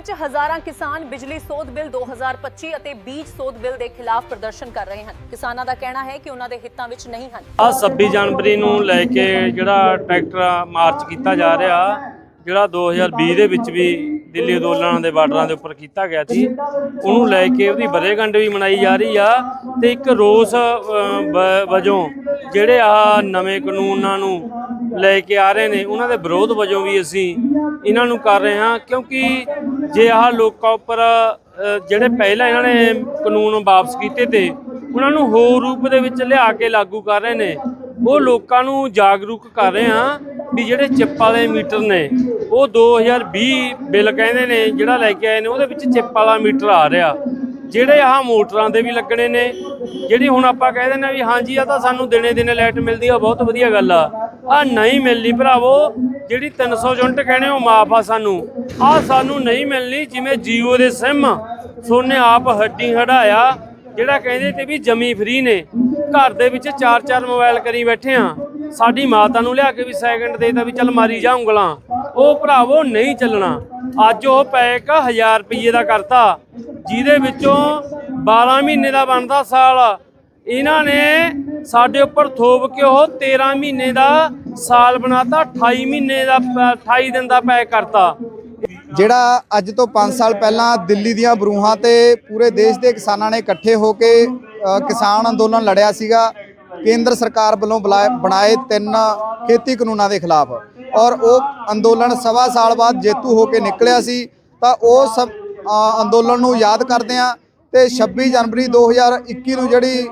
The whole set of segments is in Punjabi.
ਵਿੱਚ ਹਜ਼ਾਰਾਂ ਕਿਸਾਨ ਬਿਜਲੀ ਸੋਧ ਬਿੱਲ 2025 ਅਤੇ ਬੀਜ ਸੋਧ ਬਿੱਲ ਦੇ ਖਿਲਾਫ ਪ੍ਰਦਰਸ਼ਨ ਕਰ ਰਹੇ ਹਨ। ਕਿਸਾਨਾਂ ਦਾ ਕਹਿਣਾ ਹੈ ਕਿ ਉਹਨਾਂ ਦੇ ਹਿੱਤਾਂ ਵਿੱਚ ਨਹੀਂ ਹਨ। ਆ 26 ਜਨਵਰੀ ਨੂੰ ਲੈ ਕੇ ਜਿਹੜਾ ਟਰੈਕਟਰ ਮਾਰਚ ਕੀਤਾ ਜਾ ਰਿਹਾ, ਜਿਹੜਾ 2020 ਦੇ ਵਿੱਚ ਵੀ ਦਿੱਲੀ ਅੰਦੋਲਨਾਂ ਦੇ ਬਾਰਡਰਾਂ ਦੇ ਉੱਪਰ ਕੀਤਾ ਗਿਆ ਸੀ, ਉਹਨੂੰ ਲੈ ਕੇ ਉਹਦੀ ਬਰੇਗੰਢ ਵੀ ਮਨਾਈ ਜਾ ਰਹੀ ਆ ਤੇ ਇੱਕ ਰੋਸ ਵਜੋਂ ਜਿਹੜੇ ਆ ਨਵੇਂ ਕਾਨੂੰਨਾਂ ਨੂੰ ਲੈ ਕੇ ਆ ਰਹੇ ਨੇ, ਉਹਨਾਂ ਦੇ ਵਿਰੋਧ ਵਜੋਂ ਵੀ ਅਸੀਂ ਇਹਨਾਂ ਨੂੰ ਕਰ ਰਹੇ ਹਾਂ, ਕਿਉਂਕਿ ਜੇ ਆਹ ਲੋਕਾਂ ਉੱਪਰ ਜਿਹੜੇ ਪਹਿਲਾਂ ਇਹਨਾਂ ਨੇ ਕਾਨੂੰਨ ਵਾਪਸ ਕੀਤੇ ਤੇ ਉਹਨਾਂ ਨੂੰ ਹੋਰ ਰੂਪ ਦੇ ਵਿੱਚ ਲਿਆ ਕੇ ਲਾਗੂ ਕਰ ਰਹੇ ਨੇ, ਉਹ ਲੋਕਾਂ ਨੂੰ ਜਾਗਰੂਕ ਕਰ ਰਹੇ ਹਾਂ ਵੀ ਜਿਹੜੇ ਚਿੱਪ ਵਾਲੇ ਮੀਟਰ ਨੇ, ਉਹ 2020 ਬਿੱਲ ਕਹਿੰਦੇ ਨੇ, ਜਿਹੜਾ ਲੈ ਕੇ ਆਏ ਨੇ, ਉਹਦੇ ਵਿੱਚ ਚਿੱਪ ਵਾਲਾ ਮੀਟਰ ਆ ਰਿਹਾ। ਜਿਹੜੇ ਆਹ ਮੋਟਰਾਂ ਦੇ ਵੀ ਲੱਗਣੇ ਨੇ, ਜਿਹੜੀ ਹੁਣ ਆਪਾਂ ਕਹਿੰਦੇ ਨੇ ਵੀ ਹਾਂਜੀ ਆ ਤਾਂ ਸਾਨੂੰ ਦਿਨੇ ਦਿਨੇ ਲਾਈਟ ਮਿਲਦੀ ਆ, ਬਹੁਤ ਵਧੀਆ ਗੱਲ ਆ। ਆ ਨਹੀਂ ਮਿਲਣੀ ਭਰਾਵੋ ਜਿਹੜੀ 300 ਯੂਨਿਟ ਕਹਿੰਦੇ ਉਹ ਮਾਫ ਆ ਸਾਨੂੰ। ਆ ਸਾਨੂੰ ਨਹੀਂ ਮਿਲਣੀ ਜਿਵੇਂ ਜੀਓ ਦੇ ਸਿਮ। ਸੋਨੇ ਆਪ ਹੱਡੀ ਹੜਾਇਆ, ਜਿਹੜਾ ਕਹਿੰਦੇ ਤੇ ਵੀ ਜਮੀ ਫ੍ਰੀ ਨੇ। ਘਰ ਦੇ ਵਿੱਚ ਚਾਰ ਚਾਰ ਮੋਬਾਈਲ ਕਰੀ ਬੈਠੇ ਆ। ਸਾਡੀ ਮਾਤਾ ਨੂੰ ਲਿਆ ਕੇ ਵੀ ਸੈਕਿੰਡ ਦੇਤਾ ਵੀ ਚੱਲ ਮਾਰੀ ਜਾ ਉਂਗਲਾਂ। ਉਹ ਭਰਾਵੋ ਨਹੀਂ ਚੱਲਣਾ। ਅੱਜ ਉਹ ਪੈਕ 1000 ਰੁਪਏ ਦਾ ਕਰਤਾ। ਜਿਹਦੇ ਵਿੱਚੋਂ 12 ਮਹੀਨੇ ਦਾ ਬਣਦਾ ਸਾਲ। ਇਹਨਾਂ ਨੇ ਸਾਡੇ ਉੱਪਰ ਥੋਪ ਕੇ ਉਹ 13 ਮਹੀਨੇ ਦਾ ਸਾਲ ਬਣਾਤਾ 28 ਮਹੀਨੇ ਦਾ ਪ- 28 ਦਿਨ ਦਾ ਪੈ ਕਰਤਾ। ਜਿਹੜਾ ਅੱਜ ਤੋਂ 5 ਸਾਲ ਪਹਿਲਾਂ ਦਿੱਲੀ ਦੀਆਂ ਬਰੂਹਾਂ ਤੇ ਪੂਰੇ ਦੇਸ਼ ਦੇ ਕਿਸਾਨਾਂ ਨੇ ਇਕੱਠੇ ਹੋ ਕੇ ਕਿਸਾਨ ਅੰਦੋਲਨ ਲੜਿਆ ਸੀਗਾ, ਕੇਂਦਰ ਸਰਕਾਰ ਵੱਲੋਂ ਬੁਲਾਏ- ਬਣਾਏ ਤਿੰਨ ਖੇਤੀ ਕਾਨੂੰਨਾਂ ਦੇ ਖਿਲਾਫ। ਔਰ ਉਹ ਅੰਦੋਲਨ ਸਵਾ ਸਾਲ ਬਾਅਦ ਜੇਤੂ ਹੋ ਕੇ ਨਿਕਲਿਆ ਸੀ, ਤਾਂ ਉਹ ਸਭ ਅੰਦੋਲਨ ਨੂੰ ਯਾਦ ਕਰਦੇ ਆ ਤੇ 26 ਜਨਵਰੀ 2021 ਨੂੰ ਜਿਹੜੀ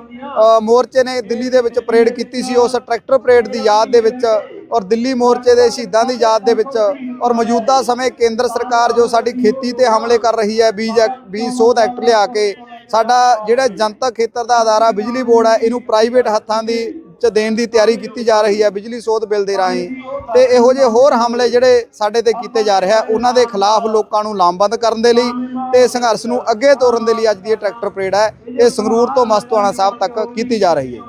ਮੋਰਚੇ ਨੇ ਦਿੱਲੀ ਦੇ ਵਿੱਚ ਪਰੇਡ ਕੀਤੀ ਸੀ, ਉਸ ਟਰੈਕਟਰ ਪਰੇਡ ਦੀ ਯਾਦ ਦੇ ਵਿੱਚ ਔਰ ਦਿੱਲੀ ਮੋਰਚੇ ਦੇ ਸ਼ਹੀਦਾਂ ਦੀ ਯਾਦ ਦੇ ਵਿੱਚ ਔਰ ਮੌਜੂਦਾ ਸਮੇਂ ਕੇਂਦਰ ਸਰਕਾਰ ਜੋ ਸਾਡੀ ਖੇਤੀ ਤੇ ਹਮਲੇ ਕਰ ਰਹੀ ਹੈ, ਬੀਜ ਐਕ- ਬੀਜ ਸੋਧ ਐਕਟ ਲਿਆ ਕੇ, ਸਾਡਾ ਜਿਹੜਾ ਜਨਤਕ ਖੇਤਰ ਦਾ ਅਦਾਰਾ ਬਿਜਲੀ ਬੋਰਡ ਹੈ, ਇਹਨੂੰ ਪ੍ਰਾਈਵੇਟ ਹੱਥਾਂ ਦੀ ਚ ਦੇਣ ਦੀ ਤਿਆਰੀ ਕੀਤੀ ਜਾ ਰਹੀ ਹੈ ਬਿਜਲੀ ਸੋਧ ਬਿੱਲ ਦੇ ਰਾਹੀਂ। ਤੇ ਇਹੋ ਜਿਹੇ ਹੋਰ ਹਮਲੇ ਜਿਹੜੇ ਸਾਡੇ ਤੇ ਕੀਤੇ ਜਾ ਰਹੇ ਆ, ਉਹਨਾਂ ਦੇ ਖਿਲਾਫ ਲੋਕਾਂ ਨੂੰ ਲਾਮਬੰਦ ਕਰਨ ਦੇ ਲਈ ਤੇ ਸੰਘਰਸ਼ ਨੂੰ ਅੱਗੇ ਤੋਰਨ ਦੇ ਲਈ ਅੱਜ ਦੀ ਇਹ ਟਰੈਕਟਰ ਪਰੇਡ ਹੈ, ਇਹ ਸੰਗਰੂਰ ਤੋਂ ਮਸਤਵਾਣਾ ਸਾਹਿਬ ਤੱਕ ਕੀਤੀ ਜਾ ਰਹੀ ਹੈ।